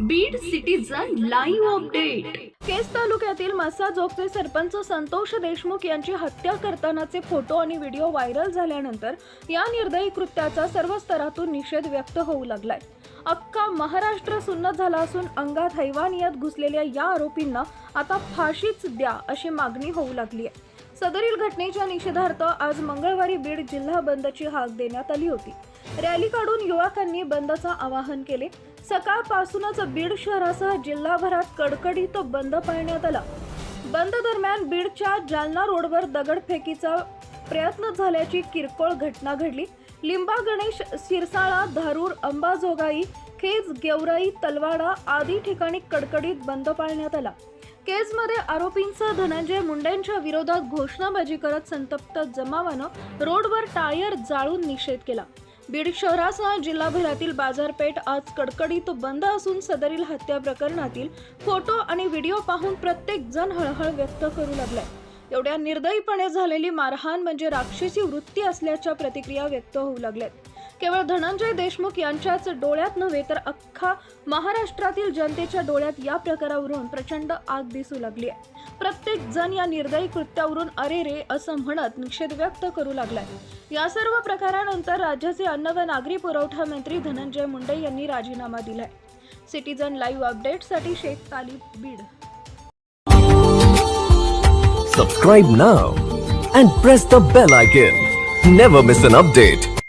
Beed citizen live update केस तालुक्यातील मस्साजोगचे सरपंच संतोष देशमुख यांची हत्या करतानाचे फोटो आणि व्हिडिओ व्हायरल झाल्यानंतर या निर्दयी कृत्याचा सर्व स्तरातून निषेध व्यक्त होऊ लागलाय. अख्खा महाराष्ट्र सुन्न झाला असून अंगात हैवानियत घुसलेल्या या आरोपींना आता फाशीच द्या अशी मागणी होऊ लागली आहे. सदरील घटनेच्या निषेधार्थ आज मंगळवारी बीड जिल्हा बंदची हाक देण्यात आली होती. रॅली काढून युवकांनी बंदचं आवाहन केले. सकाळपासूनच बीड शहरासह जिल्हाभरात कडकडीत बंद पाळण्यात आला. बंद दरम्यान बीडच्या जालना रोडवर दगडफेकीचा प्रयत्न झाल्याची किरकोळ घटना घडली. लिंबा गणेश सिरसाळा धारूर अंबाजोगाई खेज गेवराई तलवाडा आदी ठिकाणी कडकडीत बंद पाळण्यात आला. केसमध्ये आरोपींसह धनंजय मुंडेंच्या विरोधात घोषणाबाजी करत संतप्त जमावानं रोडवर टायर जाळून निषेध केला. बीड शहरासह जिल्हाभरातील बाजारपेठ आज कडकडीत बंद असून सदरील हत्या प्रकरणातील फोटो आणि व्हिडिओ पाहून प्रत्येक जण हळहळ व्यक्त करू लागलाय. एवढ्या निर्दयीपणे झालेली मारहाण म्हणजे राक्षसी वृत्ती असल्याच्या प्रतिक्रिया व्यक्त होऊ लागल्यात. केवळ धनंजय देशमुख यांच्याच डोळ्यात नव्हे तर अख्खा महाराष्ट्रातील जनतेच्या डोळ्यात या प्रकारावरून प्रचंड आग दिसू लागली आहे प्रत्येक जण या निर्दयी कृत्यावरून अरे रे असं म्हणत निषेध व्यक्त करू लागलाय या सर्व प्रकारानंतर राज्याचे अन्न व नागरी पुरवठा मंत्री धनंजय मुंडे यांनी राजीनामा दिलाय सिटीजन लाईव्ह अपडेटसाठी शेख तालिब Beed Subscribe now and press the bell icon. Never miss an update.